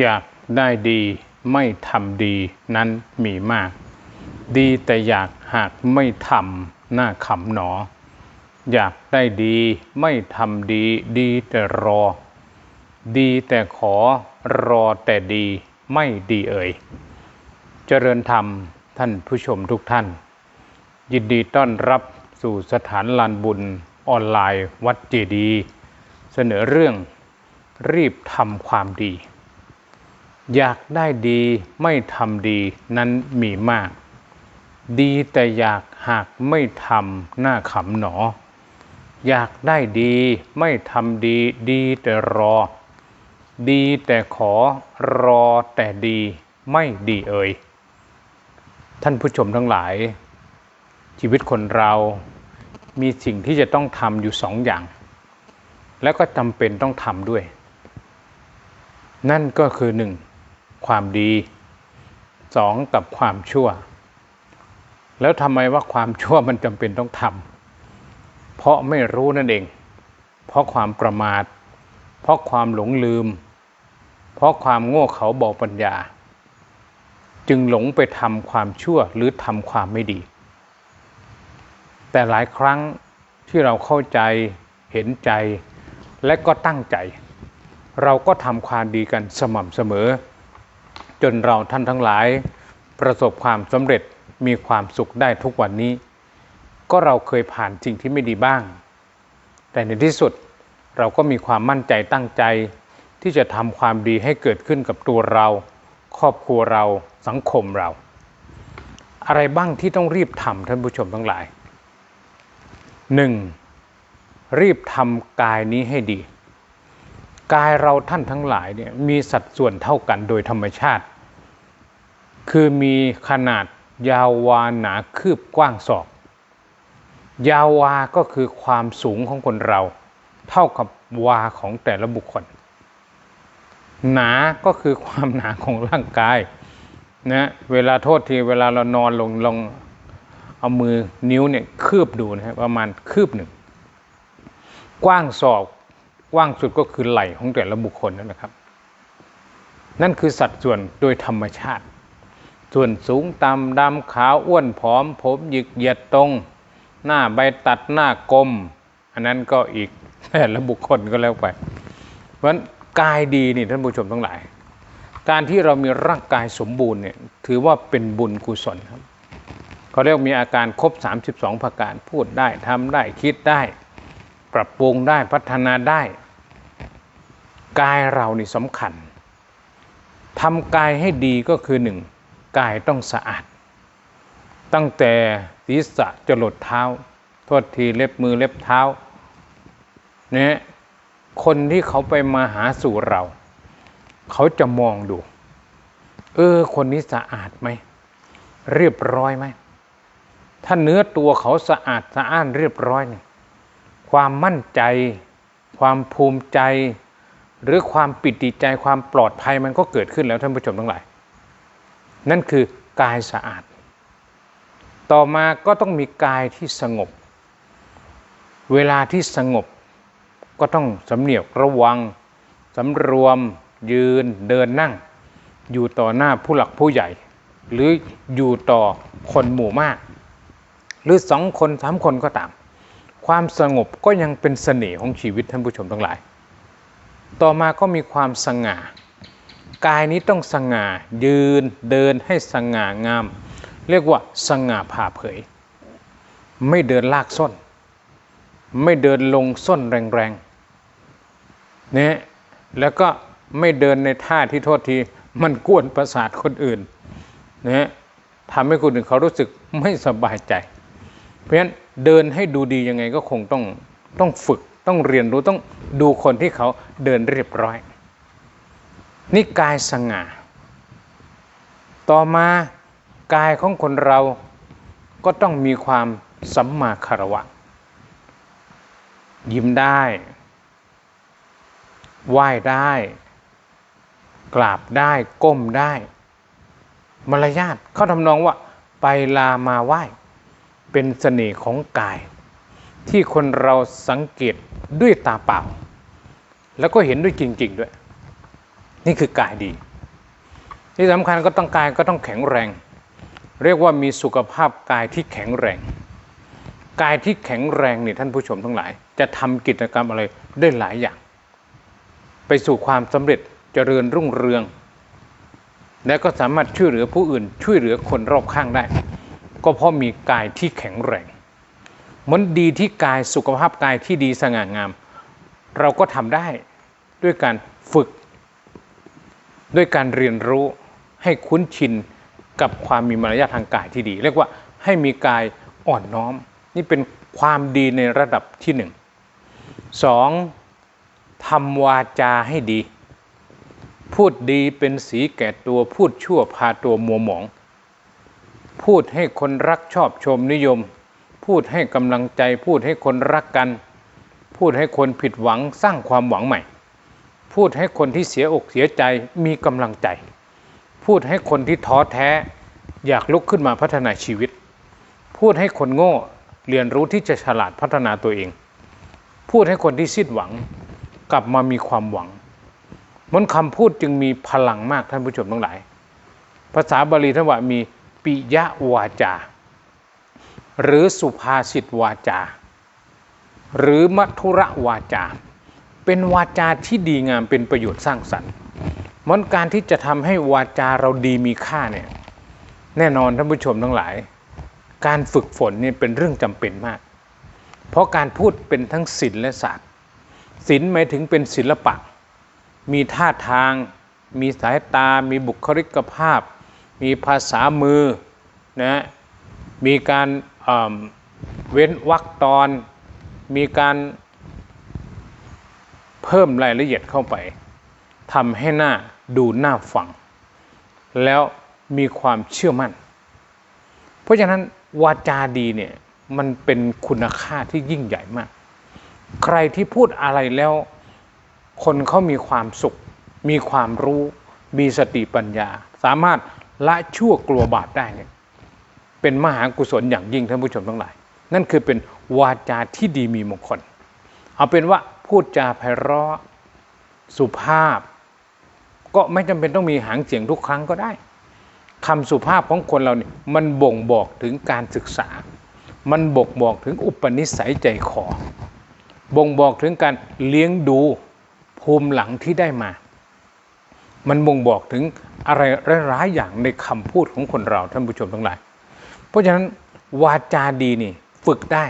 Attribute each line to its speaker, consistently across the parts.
Speaker 1: อยากได้ดีไม่ทำดีนั้นมีมาก ดีแต่อยากหากไม่ทำหน้าขำหนอ อยากได้ดีไม่ทำดีดีแต่รอ ดีแต่ขอรอแต่ดีไม่ดีเอ่ย เจริญธรรมท่านผู้ชมทุกท่าน ยินดีต้อนรับสู่สถานลานบุญออนไลน์วัดเจดีย์เสนอเรื่องรีบทำความดี อยากได้ดีไม่ทำดีนั้นมีมาก ดีแต่อยากหากไม่ทำหน้าขำหนอ อยากได้ดีไม่ทำดีดีแต่รอ ดีแต่ขอรอแต่ดีไม่ดีเอ่ยท่านผู้ชมทั้งหลาย ชีวิตคนเรามีสิ่งที่จะต้องทำอยู่สองอย่าง แล้วก็จำเป็นต้องทำด้วย นั่นก็คือหนึ่ง ความดีสองกับความชั่ว แล้วทำไมว่าความชั่วมันจำเป็นต้องทำเพราะไม่รู้นั่นเอง เพราะความประมาท เพราะความหลงลืม เพราะความโง่เขาเบาปัญญา จึงหลงไปทำความชั่วหรือทำความไม่ดี แต่หลายครั้งที่เราเข้าใจเห็นใจและก็ตั้งใจ เราก็ทำความดีกันสม่ำเสมอ จนเราท่านทั้งหลาย ประสบความสำเร็จมีความสุขได้ทุกวันนี้ ก็เราเคยผ่านสิ่งที่ไม่ดีบ้าง แต่ในที่สุดเราก็มีความมั่นใจตั้งใจ ที่จะทำความดีให้เกิดขึ้นกับตัวเรา ครอบครัวเราสังคมเรา อะไรบ้างที่ต้องรีบทำท่านผู้ชมทั้งหลายหนึ่งรีบทำกายนี้ให้ดี กายเราท่านทั้งหลายเนี่ยมีสัดส่วนเท่ากันโดยธรรมชาติ คือมีขนาดยาววาหนาคืบกว้างศอก ยาววาก็คือความสูงของคนเรา เท่ากับวาของแต่ละบุคคล หนาก็คือความหนาของร่างกายนะเวลาโทษทีเวลาเรานอนลงลงเอามือนิ้วเนี่ยคืบดูนะประมาณคืบหนึ่ง กว้างศอกกว้างสุดก็คือไหล่ของแต่ละบุคคลนั่นแหละครับ นั่นคือสัดส่วนโดยธรรมชาติ ส่วนสูงต่ำดำขาวอ้วนผอม ผมหยิกเหยียดตรง หน้าใบตัดหน้ากลม อันนั้นก็อีกแต่ละบุคคลก็แล้วไป เพราะฉะนั้นกายดีนี่ท่านผู้ชมทั้งหลาย การที่เรามีร่างกายสมบูรณ์เนี่ยถือว่าเป็นบุญกุศลครับเขาเรียกมีอาการครบ 32 ประการพูดได้ทำได้คิดได้ ปรับปรุงได้พัฒนาได้ กายเรานี่สำคัญทำกายให้ดีก็คือหนึ่ง กายต้องสะอาด ตั้งแต่ศีรษะจรดเท้า โทษทีเล็บมือเล็บเท้าเนี่ยคนที่เขาไปมาหาสู่เรา เขาจะมองดู เออ คนนี้สะอาดไหม เรียบร้อยไหม ถ้าเนื้อตัวเขาสะอาดสะอ้านเรียบร้อยเนี่ยความมั่นใจ ความภูมิใจ หรือความปิติใจความปลอดภัยมันก็เกิดขึ้นแล้วท่านผู้ชมทั้งหลาย นั่นคือกายสะอาด ต่อมาก็ต้องมีกายที่สงบ เวลาที่สงบก็ต้องสำเนียกระวังสำรวมยืนเดินนั่ง อยู่ต่อหน้าผู้หลักผู้ใหญ่ หรืออยู่ต่อคนหมู่มาก หรือสองคนสามคนก็ตาม ความสงบก็ยังเป็นเสน่ห์ของชีวิตท่านผู้ชมทั้งหลาย ต่อมาก็มีความสง่า กายนี้ต้องสง่ายืนเดินให้สง่างาม เรียกว่าสง่าผ่าเผย ไม่เดินลากส้น ไม่เดินลงส้นแรงๆเนี่ยแล้วก็ไม่เดินในท่าที่โทษทีมันกวนประสาทคนอื่นเนี่ยทำให้คนอื่นเขารู้สึกไม่สบายใจ เพราะฉะนั้นเดินให้ดูดียังไงก็คงต้องต้องฝึกต้องเรียนรู้ต้องดูคนที่เขาเดินเรียบร้อย นี่กายสง่า ต่อมากายของคนเราก็ต้องมีความสัมมาคารวะ ยิ้มได้ ไหว้ได้ กราบได้ก้มได้ มารยาทเขาทำนองว่าไปลามาไหว้ เป็นเสน่ห์ของกาย ที่คนเราสังเกตด้วยตาเปล่า แล้วก็เห็นด้วยจริง ๆ ด้วย นี่คือกายดี ที่สำคัญก็ต้องกายก็ต้องแข็งแรง เรียกว่ามีสุขภาพกายที่แข็งแรง กายที่แข็งแรงนี่ท่านผู้ชมทั้งหลาย จะทำกิจกรรมอะไรได้หลายอย่าง ไปสู่ความสำเร็จเจริญรุ่งเรือง และก็สามารถช่วยเหลือผู้อื่น ช่วยเหลือคนรอบข้างได้ ก็เพราะมีกายที่แข็งแรงมันดีที่กายสุขภาพกายที่ดีสง่างาม เราก็ทำได้ด้วยการ ด้วยการเรียนรู้ให้คุ้นชินกับความมีมารยาททางกายที่ดี เรียกว่าให้มีกายอ่อนน้อม นี่เป็นความดีในระดับที่หนึ่งสองทำวาจาให้ดี พูดดีเป็นสีแก่ตัวพูดชั่วพาตัวมัวหมอง พูดให้คนรักชอบชมนิยม พูดให้กำลังใจ พูดให้คนรักกัน พูดให้คนผิดหวังสร้างความหวังใหม่ พูดให้คนที่เสียอกเสียใจมีกำลังใจ พูดให้คนที่ท้อแท้ อยากลุกขึ้นมาพัฒนาชีวิต พูดให้คนโง่เรียนรู้ที่จะฉลาดพัฒนาตัวเอง พูดให้คนที่สิ้นหวัง กลับมามีความหวังมันคำพูดจึงมีพลังมากท่านผู้ชมทั้งหลาย ภาษาบาลีท่านว่ามีปิยะวาจา หรือสุภาษิตวาจา หรือมัทุระวาจา เป็นวาจาที่ดีงามเป็นประโยชน์สร้างสรรค์มันการที่จะทำให้วาจาเราดีมีค่าเนี่ยแน่นอนท่านผู้ชมทั้งหลาย การฝึกฝนเนี่ยเป็นเรื่องจำเป็นมาก เพราะการพูดเป็นทั้งศิลและศาสตร์ศิลหมายถึงเป็นศิลปะ มีท่าทาง มีสายตา มีบุคลิกภาพ มีภาษามือนะมีการเเว้นวรรคตอน มีการ เพิ่มรายละเอียดเข้าไปทำให้หน้าดูน่าฟัง แล้วมีความเชื่อมั่น เพราะฉะนั้นวาจาดีเนี่ยมันเป็นคุณค่าที่ยิ่งใหญ่มาก ใครที่พูดอะไรแล้ว คนเขามีความสุข มีความรู้ มีสติปัญญา สามารถละชั่วกลัวบาปได้เนี่ยเป็นมหากุศลอย่างยิ่งท่านผู้ชมทั้งหลาย นั่นคือเป็นวาจาที่ดีมีมงคล เอาเป็นว่าพูดจาไพเราะสุภาพ ก็ไม่จำเป็นต้องมีหางเสียงทุกครั้งก็ได้คำสุภาพของคนเราเนี่ยมันบ่งบอกถึงการศึกษา มันบ่งบอกถึงอุปนิสัยใจคอบ่งบอกถึงการเลี้ยงดูภูมิหลังที่ได้มา มันบ่งบอกถึงอะไรร้ายๆอย่างในคำพูดของคนเราท่านผู้ชมทั้งหลาย เพราะฉะนั้นวาจาดีนี่ฝึกได้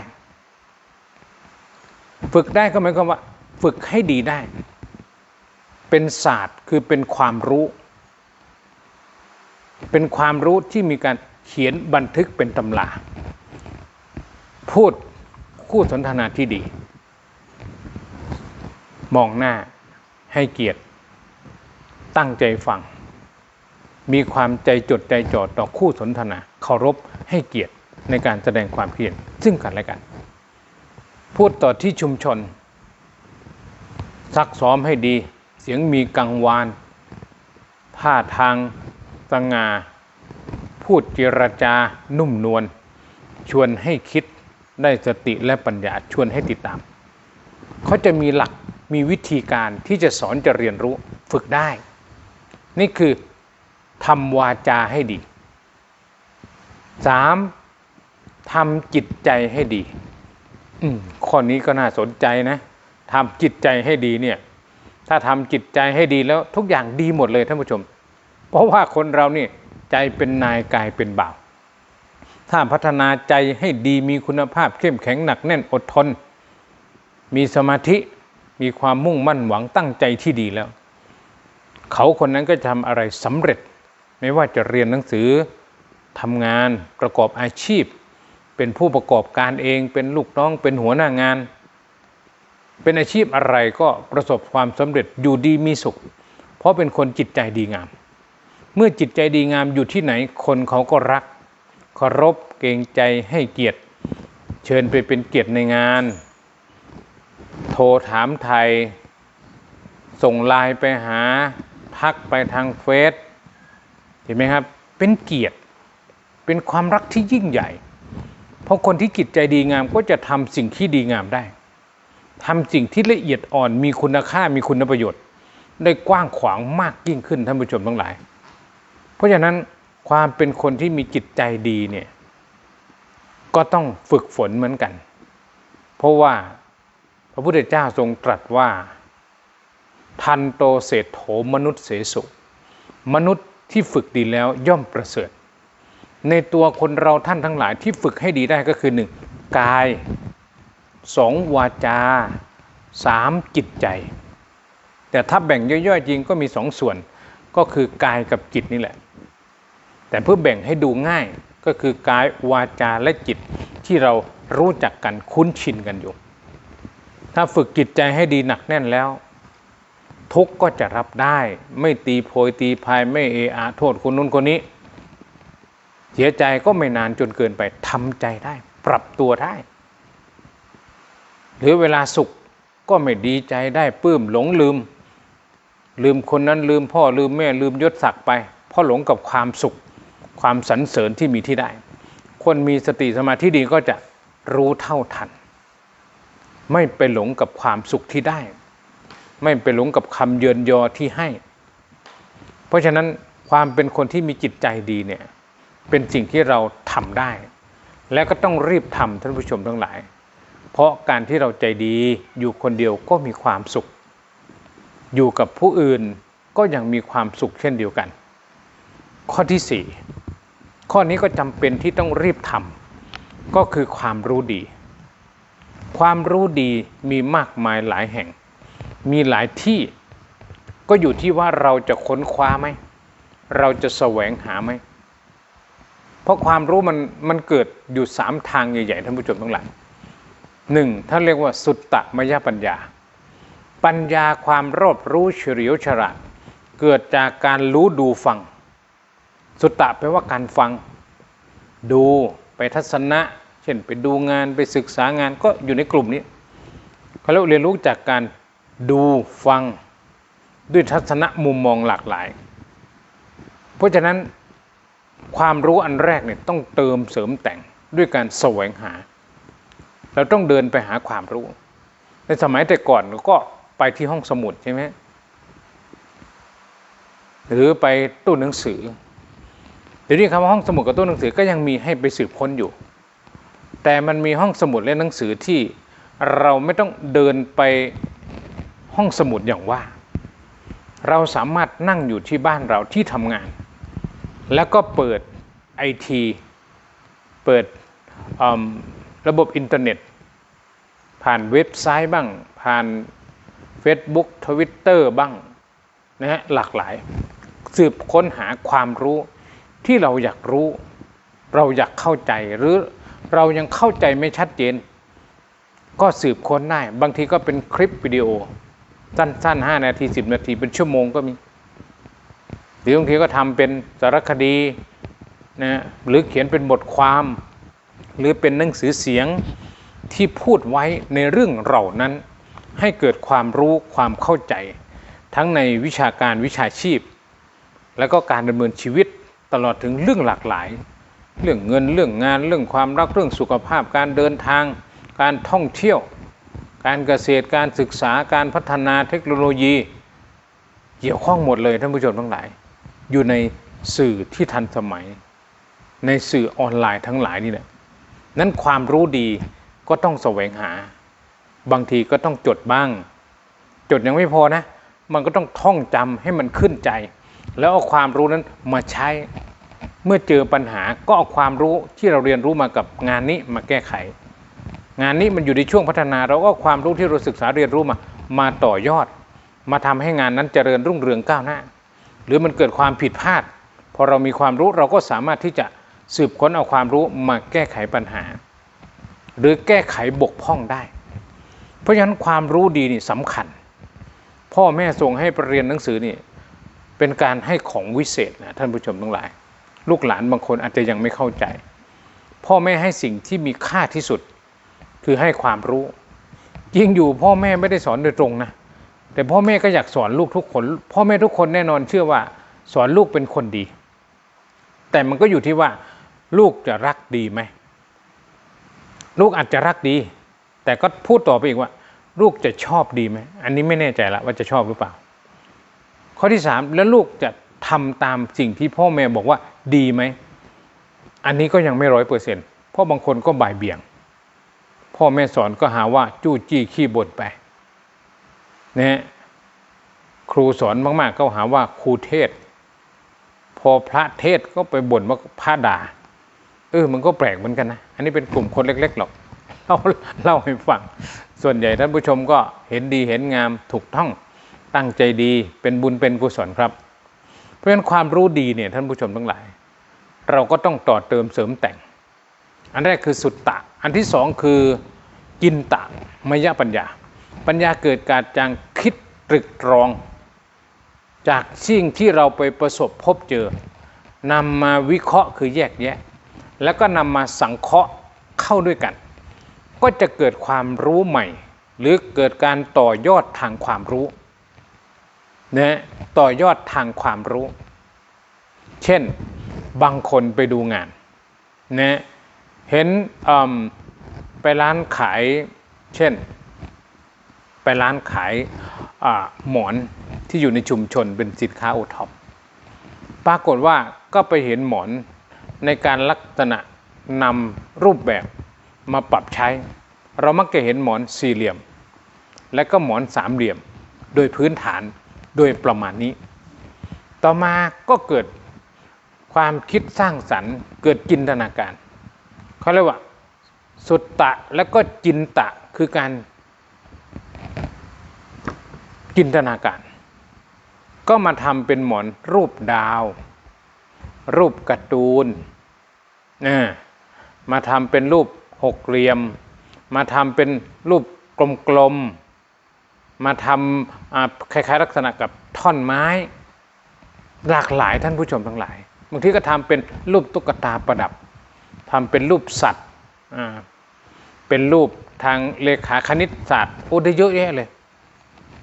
Speaker 1: ฝึกได้ก็หมายความว่า ฝึกให้ดีได้ เป็นศาสตร์คือเป็นความรู้ เป็นความรู้ที่มีการเขียนบันทึกเป็นตำราพูดคู่สนทนาที่ดี มองหน้าให้เกียรติ ตั้งใจฟัง มีความใจจดใจจ่อต่อคู่สนทนา เคารพให้เกียรติในการแสดงความเพียรซึ่งกันและกัน พูดต่อที่ชุมชน ซักซ้อมให้ดี เสียงมีกังวาน ท่าทางสง่า พูดเจรจานุ่มนวล ชวนให้คิดได้สติและปัญญาชวนให้ติดตาม เขาจะมีหลักมีวิธีการที่จะสอนจะเรียนรู้ฝึกได้ นี่คือทำวาจาให้ดีสามทำจิตใจให้ดี ข้อนี้ก็น่าสนใจนะทำจิตใจให้ดีเนี่ย ถ้าทำจิตใจให้ดีแล้วทุกอย่างดีหมดเลยท่านผู้ชม เพราะว่าคนเรานี่ใจเป็นนายกายเป็นบ่าวถ้าพัฒนาใจให้ดีมีคุณภาพเข้มแข็งหนักแน่นอดทน มีสมาธิมีความมุ่งมั่นหวังตั้งใจที่ดีแล้ว เขาคนนั้นก็จะทำอะไรสำเร็จ ไม่ว่าจะเรียนหนังสือทำงานประกอบอาชีพ เป็นผู้ประกอบการเองเป็นลูกน้องเป็นหัวหน้างาน เป็นอาชีพอะไรก็ประสบความสำเร็จอยู่ดีมีสุข เพราะเป็นคนจิตใจดีงาม เมื่อจิตใจดีงามอยู่ที่ไหนคนเขาก็รักเคารพเกรงใจให้เกียรติ เชิญไปเป็นเกียรติในงาน โทรถามไทย ส่งไลน์ไปหา ทักไปทางเฟซเห็นไหมครับ เป็นเกียรติ เป็นความรักที่ยิ่งใหญ่ เพราะคนที่จิตใจดีงามก็จะทำสิ่งที่ดีงามได้ทำสิ่งที่ละเอียดอ่อนมีคุณค่ามีคุณประโยชน์ ได้กว้างขวางมากยิ่งขึ้นท่านผู้ชมทั้งหลาย เพราะฉะนั้นความเป็นคนที่มีจิตใจดีเนี่ยก็ต้องฝึกฝนเหมือนกัน เพราะว่าพระพุทธเจ้าทรงตรัสว่า ทันโตเศรษโถมนุษย์เสสุ มนุษย์ที่ฝึกดีแล้วย่อมประเสริฐ ในตัวคนเราท่านทั้งหลายที่ฝึกให้ดีได้ก็คือหนึ่งกายสองวาจาสามจิตใจ แต่ถ้าแบ่งย่อยๆจริงก็มีสองส่วนก็คือกายกับจิตนี่แหละ แต่เพื่อแบ่งให้ดูง่ายก็คือกายวาจาและจิตที่เรารู้จักกันคุ้นชินกันอยู่ ถ้าฝึกจิตใจให้ดีหนักแน่นแล้ว ทุกก็จะรับได้ ไม่ตีโพยตีพายไม่เออาโทษคนนู้นคนนี้ เสียใจก็ไม่นานจนเกินไปทำใจได้ ปรับตัวได้ หรือเวลาสุขก็ไม่ดีใจได้ปื้มหลงลืม ลืมคนนั้นลืมพ่อลืมแม่ลืมยศศักดิ์ไปเพราะหลงกับความสุข ความสรรเสริญที่มีที่ได้ คนมีสติสมาธิดีก็จะรู้เท่าทัน ไม่ไปหลงกับความสุขที่ได้ ไม่ไปหลงกับคำเยินยอที่ให้ เพราะฉะนั้นความเป็นคนที่มีจิตใจดีเนี่ย เป็นสิ่งที่เราทำได้ และก็ต้องรีบทำท่านผู้ชมทั้งหลาย เพราะการที่เราใจดีอยู่คนเดียวก็มีความสุข อยู่กับผู้อื่นก็ยังมีความสุขเช่นเดียวกัน ข้อที่ 4 ข้อนี้ก็จำเป็นที่ต้องรีบทำก็คือความรู้ดี ความรู้ดีมีมากมายหลายแห่ง มีหลายที่ ก็อยู่ที่ว่าเราจะค้นคว้าไหม เราจะแสวงหาไหม เพราะความรู้มันมันเกิดอยู่สามทางใหญ่ๆท่านผู้ชมทั้งหลายหนึ่งท่านเรียกว่าสุตตมยปัญญา ปัญญาความรอบรู้เฉลียวฉลาดเกิดจากการรู้ดูฟัง สุตตะแปลว่าการฟัง ดูไปทัศนะ เช่นไปดูงานไปศึกษางานก็อยู่ในกลุ่มนี้เขาเรียกเรียนรู้จากการดูฟังด้วยทัศนะมุมมองหลากหลาย เพราะฉะนั้น ความรู้อันแรกเนี่ยต้องเติมเสริมแต่งด้วยการแสวงหา เราต้องเดินไปหาความรู้ ในสมัยแต่ก่อนก็ไปที่ห้องสมุดใช่ไหมหรือไปตู้หนังสือเดี๋ยวนี้คำว่าห้องสมุดกับตู้หนังสือก็ยังมีให้ไปสืบค้นอยู่ แต่มันมีห้องสมุดและหนังสือที่เราไม่ต้องเดินไปห้องสมุดอย่างว่า เราสามารถนั่งอยู่ที่บ้านเราที่ทำงาน แล้วก็เปิดไอทีเปิดระบบอินเทอร์เน็ต ผ่านเว็บไซต์บ้าง ผ่าน Facebook Twitter บ้างนะฮะหลากหลาย สืบค้นหาความรู้ที่เราอยากรู้ เราอยากเข้าใจหรือเรายังเข้าใจไม่ชัดเจน ก็สืบค้นได้ บางทีก็เป็นคลิปวิดีโอ สั้นๆ 5 นาที 10 นาที เป็นชั่วโมงก็มี หรือบางทีก็ทำเป็นสารคดีนะหรือเขียนเป็นบทความ หรือเป็นหนังสือเสียงที่พูดไว้ในเรื่องเหล่านั้น ให้เกิดความรู้ความเข้าใจ ทั้งในวิชาการวิชาชีพ แล้วก็การดำเนินชีวิตตลอดถึงเรื่องหลากหลาย เรื่องเงินเรื่องงานเรื่องความรักเรื่องสุขภาพ การเดินทาง การท่องเที่ยว การเกษตรการศึกษาการพัฒนาเทคโนโลยี เกี่ยวข้องหมดเลยท่านผู้ชมทั้งหลาย อยู่ในสื่อที่ทันสมัย ในสื่อออนไลน์ทั้งหลายนี่แหละนั้นความรู้ดีก็ต้องแสวงหา บางทีก็ต้องจดบ้าง จดยังไม่พอนะ มันก็ต้องท่องจำให้มันขึ้นใจ แล้วเอาความรู้นั้นมาใช้ เมื่อเจอปัญหาก็เอาความรู้ที่เราเรียนรู้มากับงานนี้มาแก้ไข งานนี้มันอยู่ในช่วงพัฒนา เราก็ความรู้ที่เราศึกษาเรียนรู้มา มาต่อยอด มาทำให้งานนั้นเจริญรุ่งเรืองก้าวหน้า หรือมันเกิดความผิดพลาด พอเรามีความรู้เราก็สามารถที่จะสืบค้นเอาความรู้มาแก้ไขปัญหา หรือแก้ไขบกพร่องได้ เพราะฉะนั้นความรู้ดีนี่สำคัญ พ่อแม่ส่งให้ไปเรียนหนังสือนี่เป็นการให้ของวิเศษนะท่านผู้ชมทั้งหลาย ลูกหลานบางคนอาจจะยังไม่เข้าใจ พ่อแม่ให้สิ่งที่มีค่าที่สุด คือให้ความรู้จริงอยู่พ่อแม่ไม่ได้สอนโดยตรงนะ แต่พ่อแม่ก็อยากสอนลูกทุกคน พ่อแม่ทุกคนแน่นอนเชื่อว่า สอนลูกเป็นคนดี แต่มันก็อยู่ที่ว่า ลูกจะรักดีไหมลูกอาจจะรักดี แต่ก็พูดต่อไปอีกว่า ลูกจะชอบดีไหมอันนี้ไม่แน่ใจละว่าจะชอบหรือเปล่า ข้อที่สามแล้วลูกจะทำตามสิ่งที่พ่อแม่บอกว่าดีไหมอันนี้ก็ยังไม่ร้อยเปอร์เซ็นต์เพราะบางคนก็บ่ายเบี่ยง พ่อแม่สอนก็หาว่าจู้จี้ขี้บ่นไป นะครูสอนมากๆ ก็หาว่าครูเทศ พอพระเทศก็ไปบ่นว่าพระด่าเออมันก็แปลกเหมือนกันนะ อันนี้เป็นกลุ่มคนเล็ก ๆ หรอกเล่าเล่าให้ฟัง ส่วนใหญ่ท่านผู้ชมก็เห็นดีเห็นงามถูกต้องตั้งใจดีเป็นบุญเป็นกุศลครับ เพราะฉะนั้นความรู้ดีเนี่ยท่านผู้ชมทั้งหลาย เราก็ต้องต่อเติมเสริมแต่ง อันแรกคือสุตตะ อันที่สองคือจินตะมยปัญญา ปัญญาเกิดการจากคิดตรึกตรอง จากสิ่งที่เราไปประสบพบเจอนำมาวิเคราะห์คือแยกแยะ แล้วก็นำมาสังเคราะห์เข้าด้วยกัน ก็จะเกิดความรู้ใหม่ หรือเกิดการต่อยอดทางความรู้นะต่อยอดทางความรู้ เช่นบางคนไปดูงานนะเห็นไปร้านขายเช่น ไปร้านขายหมอนที่อยู่ในชุมชนเป็นสินค้าโอท็อปปรากฏว่าก็ไปเห็นหมอนในการลักษณะนำรูปแบบมาปรับใช้ เรามักจะเห็นหมอนสี่เหลี่ยม และก็หมอนสามเหลี่ยม โดยพื้นฐานโดยประมาณนี้ ต่อมาก็เกิดความคิดสร้างสรรค์ เกิดจินตนาการเขาเรียกว่า สุตตะแล้วก็จินตะคือการ จินตนาการ ก็มาทำเป็นหมอนรูปดาว รูปการ์ตูนนะมาทำเป็นรูปหกเหลี่ยม มาทำเป็นรูปกลมๆ มาทำคล้ายๆลักษณะกับท่อนไม้ หลากหลายท่านผู้ชมทั้งหลายบางทีก็ทำเป็นรูปตุ๊กตาประดับทำเป็นรูปสัตว์เป็นรูปทางเลขาคณิตศาสตร์โอ้ได้เยอะแยะเลย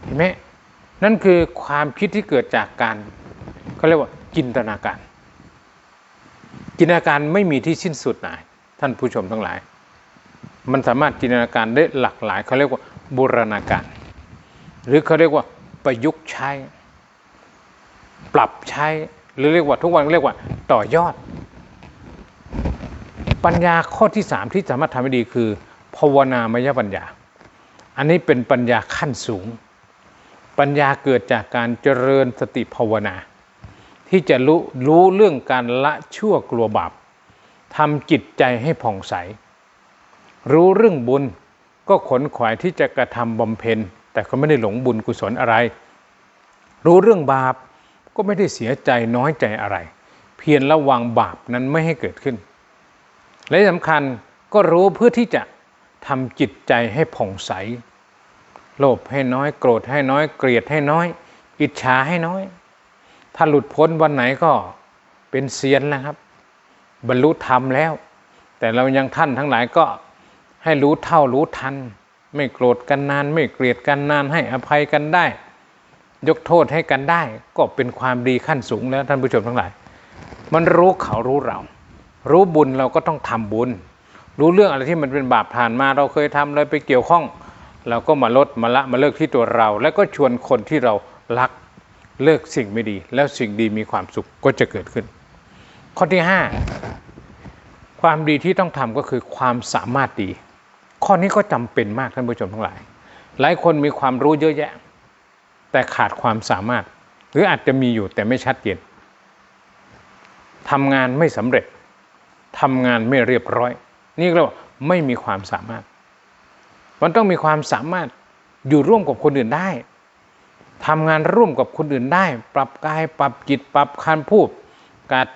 Speaker 1: เห็นไหม นั่นคือความคิดที่เกิดจากการเขาเรียกว่าจินตนาการ จินตนาการไม่มีที่สิ้นสุดนะท่านผู้ชมทั้งหลาย มันสามารถจินตนาการได้หลากหลายเขาเรียกว่าบูรณาการ หรือเขาเรียกว่าประยุกต์ใช้ ปรับใช้ หรือเรียกว่าทุกวันเรียกว่าต่อยอด ปัญญาข้อที่สามที่สามารถทำให้ดีคือภาวนามยปัญญา อันนี้เป็นปัญญาขั้นสูง ปัญญาเกิดจากการเจริญสติภาวนา ที่จะรู้รู้เรื่องการละชั่วกลัวบาปทำจิตใจให้ผ่องใส รู้เรื่องบุญก็ขนขวายที่จะกระทำบำเพ็ญ แต่ก็ไม่ได้หลงบุญกุศลอะไร รู้เรื่องบาปก็ไม่ได้เสียใจน้อยใจอะไร เพียรระวังบาปนั้นไม่ให้เกิดขึ้น และสำคัญก็รู้เพื่อที่จะทำจิตใจให้ผ่องใส โลภให้น้อย โกรธให้น้อยเกลียดให้น้อย อิจฉาให้น้อย ถ้าหลุดพ้นวันไหนก็เป็นเซียนแล้วครับ บรรลุธรรมแล้ว แต่เรายังท่านทั้งหลายก็ให้รู้เท่ารู้ทัน ไม่โกรธกันนาน ไม่เกลียดกันนานให้อภัยกันได้ ยกโทษให้กันได้ ก็เป็นความดีขั้นสูงแล้วท่านผู้ชมทั้งหลาย มันรู้เขารู้เรา รู้บุญเราก็ต้องทำบุญ รู้เรื่องอะไรที่มันเป็นบาปผ่านมาเราเคยทำอะไรไปเกี่ยวข้อง เราก็มาลดมาละมาเลิกที่ตัวเรา แล้วก็ชวนคนที่เรารักเลิกสิ่งไม่ดี แล้วสิ่งดีมีความสุขก็จะเกิดขึ้น ข้อที่ 5 ความดีที่ต้องทำก็คือความสามารถดี ข้อนี้ก็จำเป็นมากท่านผู้ชมทั้งหลาย หลายคนมีความรู้เยอะแยะ แต่ขาดความสามารถ หรืออาจจะมีอยู่แต่ไม่ชัดเจนทำงานไม่สำเร็จทำงานไม่เรียบร้อย นี่เรียกว่าไม่มีความสามารถ มันต้องมีความสามารถอยู่ร่วมกับคนอื่นได้ทำงานร่วมกับคนอื่นได้ ปรับกายปรับจิตปรับการพูดการ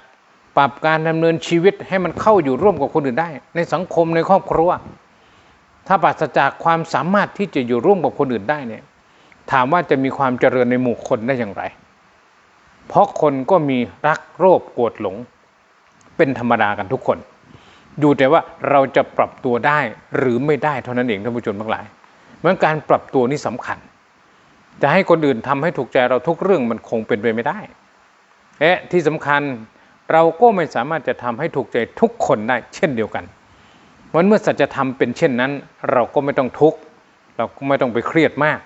Speaker 1: ปรับการดำเนินชีวิตให้มันเข้าอยู่ร่วมกับคนอื่นได้ ในสังคมในครอบครัว ถ้าปราศจากความสามารถที่จะอยู่ร่วมกับคนอื่นได้เนี่ยถามว่าจะมีความเจริญในหมู่คนได้อย่างไร เพราะคนก็มีรักโรคโกรธหลง เป็นธรรมดากันทุกคน ดูแต่ว่าเราจะปรับตัวได้หรือไม่ได้เท่านั้นเองท่านผู้ชมทั้งหลายเมือนการปรับตัวนี่สำคัญ จะให้คนอื่นทำให้ถูกใจเราทุกเรื่องมันคงเป็นไปไม่ได้และที่สำคัญเราก็ไม่สามารถจะทำให้ถูกใจทุกคนได้เช่นเดียวกันวันเมื่อสัจธรรมเป็นเช่นนั้น เราก็ไม่ต้องทุกข์เราก็ไม่ต้องไปเครียดมาก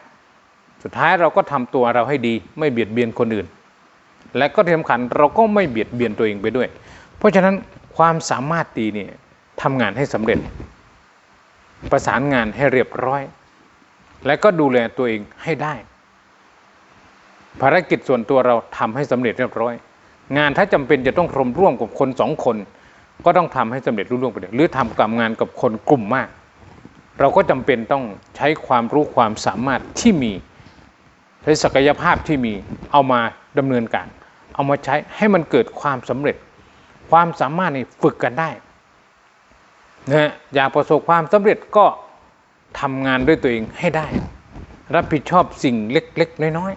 Speaker 1: สุดท้ายเราก็ทำตัวเราให้ดี ไม่เบียดเบียนคนอื่น และก็ที่สำคัญเราก็ไม่เบียดเบียนตัวเองไปด้วย เพราะฉะนั้นความสามารถดีเนี่ยทำงานให้สำเร็จ ประสานงานให้เรียบร้อย และก็ดูแลตัวเองให้ได้ ภารกิจส่วนตัวเราทำให้สำเร็จเรียบร้อย งานถ้าจำเป็นจะต้องรมร่วมกับคนสองคน ก็ต้องทำให้สำเร็จรุ่ร่วงไปเลยหรือทำกับงานกับคนกลุ่มมาก เราก็จำเป็นต้องใช้ความรู้ความสามารถที่มีใช้ศักยภาพที่มีเอามาดำเนินการ เอามาใช้ให้มันเกิดความสำเร็จ ความสามารถนี่ฝึกกันได้นะฮะอยากประสบความสำเร็จก็ทำงานด้วยตัวเองให้ได้ รับผิดชอบสิ่งเล็ก ๆ น้อย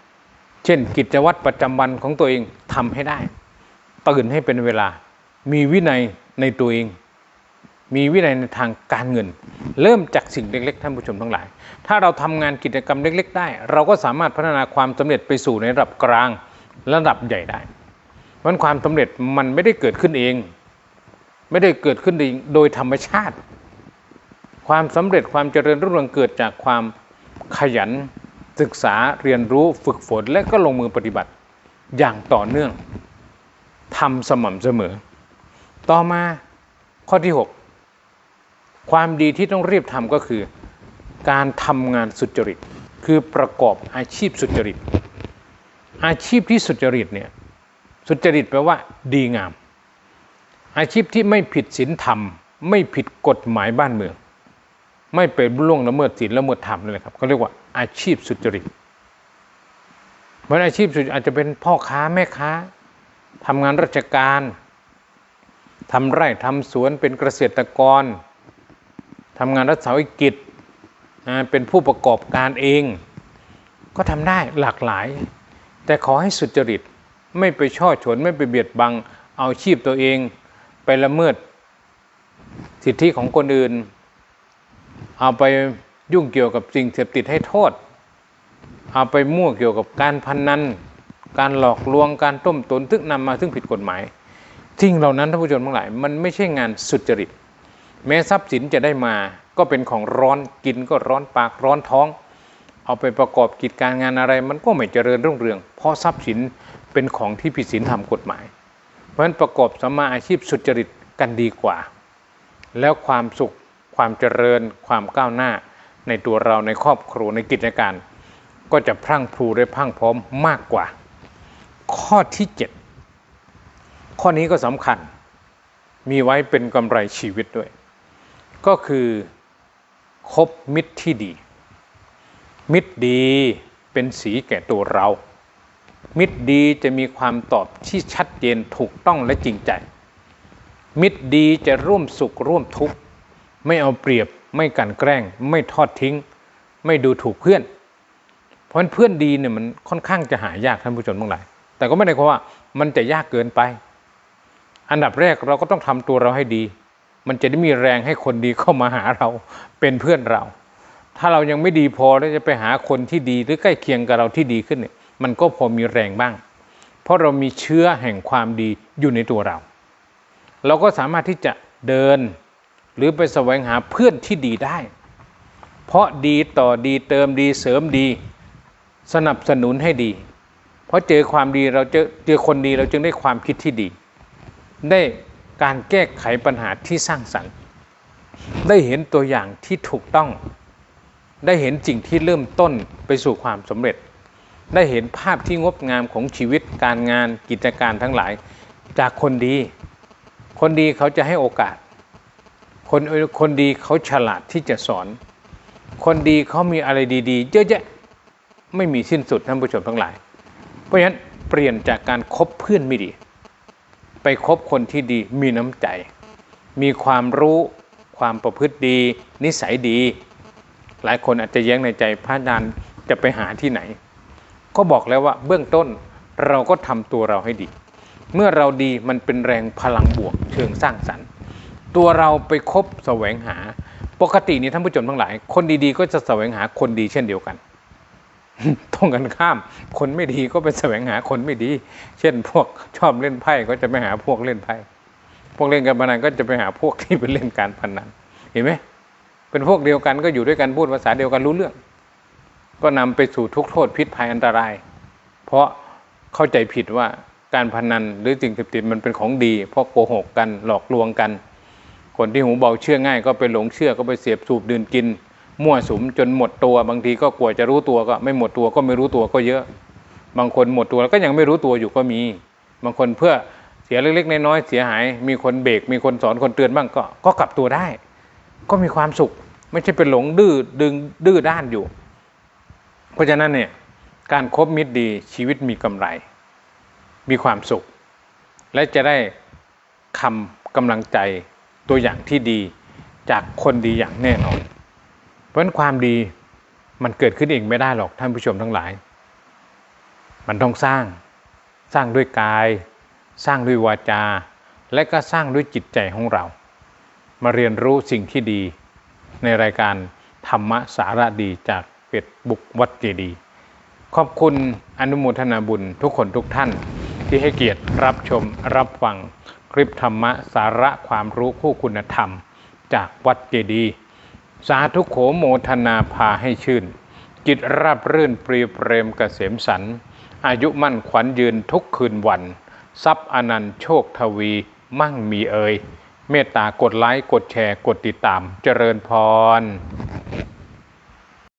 Speaker 1: ๆ เช่นกิจวัตรประจำวันของตัวเองทำให้ได้ ตื่นให้เป็นเวลา มีวินัยในตัวเอง มีวินัยในทางการเงิน เริ่มจากสิ่งเล็ก ๆ ท่านผู้ชมทั้งหลาย ถ้าเราทำงานกิจกรรมเล็ก ๆ ได้ เราก็สามารถพัฒนาความสำเร็จไปสู่ในระดับกลางระดับใหญ่ได้ เพราะฉะนั้นความสำเร็จมันไม่ได้เกิดขึ้นเอง ไม่ได้เกิดขึ้นเองโดยธรรมชาติ ความสำเร็จความเจริญรุ่งเรืองเกิดจากความขยันศึกษาเรียนรู้ฝึกฝนและก็ลงมือปฏิบัติอย่างต่อเนื่องทำสม่ำเสมอ ต่อมาข้อที่ 6 ความดีที่ต้องรีบทำก็คือ การทำงานสุจริต คือประกอบอาชีพสุจริต อาชีพที่สุจริตเนี่ย สุจริตแปลว่า ดีงาม อาชีพที่ไม่ผิดศีลธรรม ไม่ผิดกฎหมายบ้านเมือง ไม่ไปล่วงละเมิดศีลละเมิดธรรมนั่นแหละครับเขาเรียกว่าอาชีพสุจริตเหมือนอาชีพสุจริตอาจจะเป็นพ่อค้าแม่ค้าทำงานราชการทำไร่ทำสวนเป็นเกษตรกรทำงานรัฐสวิกิจเป็นผู้ประกอบการเอง ก็ทำได้หลากหลาย แต่ขอให้สุจริต ไม่ไปช่อฉนไม่ไปเบียดบัง เอาชีพตัวเอง ไปละเมิด สิทธิของคนอื่น เอาไปยุ่งเกี่ยวกับสิ่งเสพติดให้โทษ เอาไปมั่วเกี่ยวกับการพนนันการหลอกลวงการต้มตุนซึ่งนำมาซึ่งผิดกฎหมายสิ่งเหล่านั้นท่านผู้ชมทั้งหลาย มันไม่ใช่งานสุจริต แม้ทรัพย์สินจะได้มาก็เป็นของร้อนกินก็ร้อนปากร้อนท้อง เอาไปประกอบกิจการงานอะไร มันก็ไม่เจริญรุ่งเรือง เพราะทรัพย์สินเป็นของที่ผิดศีลธรรมกฎหมาย เพราะฉะนั้นประกอบสมมาอาชีพสุจริตกันดีกว่า แล้วความสุขความเจริญความก้าวหน้าในตัวเราในครอบครัวในกิจการ ก็จะพรั่งพรูได้พรั่งพร้อมมากกว่า ข้อที่ 7 ข้อนี้ก็สำคัญ มีไว้เป็นกำไรชีวิตด้วย ก็คือคบมิตรที่ดี มิตรดีเป็นสีแก่ตัวเรา มิตรดีจะมีความตอบที่ชัดเจนถูกต้องและจริงใจ มิตรดีจะร่วมสุขร่วมทุกข์ ไม่เอาเปรียบไม่กันแกล้ง ไม่ทอดทิ้ง ไม่ดูถูกเพื่อน เพราะฉะนั้นเพื่อนดีเนี่ยมันค่อนข้างจะหายากท่านผู้ชมทั้งหลาย แต่ก็ไม่ได้ความว่ามันจะยากเกินไป อันดับแรกเราก็ต้องทำตัวเราให้ดี มันจะได้มีแรงให้คนดีเข้ามาหาเราเป็นเพื่อนเรา ถ้าเรายังไม่ดีพอแล้วจะไปหาคนที่ดีหรือใกล้เคียงกับเราที่ดีขึ้นเนี่ยมันก็พอมีแรงบ้าง เพราะเรามีเชื้อแห่งความดีอยู่ในตัวเรา เราก็สามารถที่จะเดิน หรือไปแสวงหาเพื่อนที่ดีได้ เพราะดีต่อดีเติมดีเสริมดี สนับสนุนให้ดี เพราะเจอความดีเราเจอเจอคนดีเราจึงได้ความคิดที่ดี ได้การแก้ไขปัญหาที่สร้างสรรค์ ได้เห็นตัวอย่างที่ถูกต้อง ได้เห็นสิ่งที่เริ่มต้นไปสู่ความสำเร็จ ได้เห็นภาพที่งดงามของชีวิตการงานกิจการทั้งหลาย จากคนดี คนดีเขาจะให้โอกาส คนคนดีเขาฉลาดที่จะสอน คนดีเขามีอะไรดีๆ เยอะแยะไม่มีสิ้นสุดท่านผู้ชมทั้งหลาย เพราะฉะนั้นเปลี่ยนจากการคบเพื่อนไม่ดี ไปคบคนที่ดีมีน้ำใจ มีความรู้ความประพฤติดี นิสัยดี หลายคนอาจจะแย้งในใจพระอาจารย์จะไปหาที่ไหน ก็บอกแล้วว่าเบื้องต้นเราก็ทำตัวเราให้ดี เมื่อเราดีมันเป็นแรงพลังบวกเชิงสร้างสรรค์ ตัวเราไปคบแสวงหา ปกตินี่ท่านผู้ชมทั้งหลาย คนดีๆ ก็จะแสวงหาคนดีเช่นเดียวกันตรงกันข้าม คนไม่ดีก็ไปแสวงหาคนไม่ดี เช่น พวกชอบเล่นไพ่ก็จะไปหาพวกเล่นไพ่ พวกเล่นการพนันก็จะไปหาพวกที่เป็นเล่นการพนัน เห็นไหม เป็นพวกเดียวกันก็อยู่ด้วยกันพูดภาษาเดียวกันรู้เรื่อง ก็นำไปสู่ทุกโทษพิษภัยอันตราย เพราะเข้าใจผิดว่าการพนันหรือสิ่งเสพติดมันเป็นของดี เพราะโกหกกันหลอกลวงกัน คนที่หูเบาเชื่อง่าย ก็ไปหลงเชื่อก็ไปเสพสูบดื่มกิน มั่วสุมจนหมดตัว บางทีก็กลัวจะรู้ตัวก็ไม่หมดตัวก็ไม่รู้ตัวก็เยอะ บางคนหมดตัวแล้วก็ยังไม่รู้ตัวอยู่ก็มี บางคนเพื่อเสียเล็กๆน้อยๆเสียหาย มีคนเบรกมีคนสอนคนเตือนบ้างก็ก็กลับตัวได้ ก็มีความสุข ไม่ใช่เป็นหลงดื้อดึงดื้อด้านอยู่ เพราะฉะนั้นเนี่ยการครบมิตรดีชีวิตมีกำไร มีความสุข และจะได้คำกำลังใจตัวอย่างที่ดีจากคนดีอย่างแน่นอน เพราะฉะนั้นความดีมันเกิดขึ้นเองไม่ได้หรอกท่านผู้ชมทั้งหลาย มันต้องสร้าง สร้างด้วยกาย สร้างด้วยวาจา และก็สร้างด้วยจิตใจของเรา มาเรียนรู้สิ่งที่ดีในรายการธรรมสาระดีจากเป็ดบุกวัดเจดี ขอบคุณอนุโมทนาบุญทุกคนทุกท่านที่ให้เกียรติรับชมรับฟังคลิปธรรมสาระความรู้คู่คุณธรรมจากวัดเจดี สาธุโขโมทนาพาให้ชื่น จิตราบรื่นปรีเปรมเกษมสัน อายุมั่นขวัญยืนทุกคืนวัน ทรัพย์อนันต์โชคทวีมั่งมีเอ่ย เมตตากดไลค์ กดแชร์ กดติดตามเจริญพร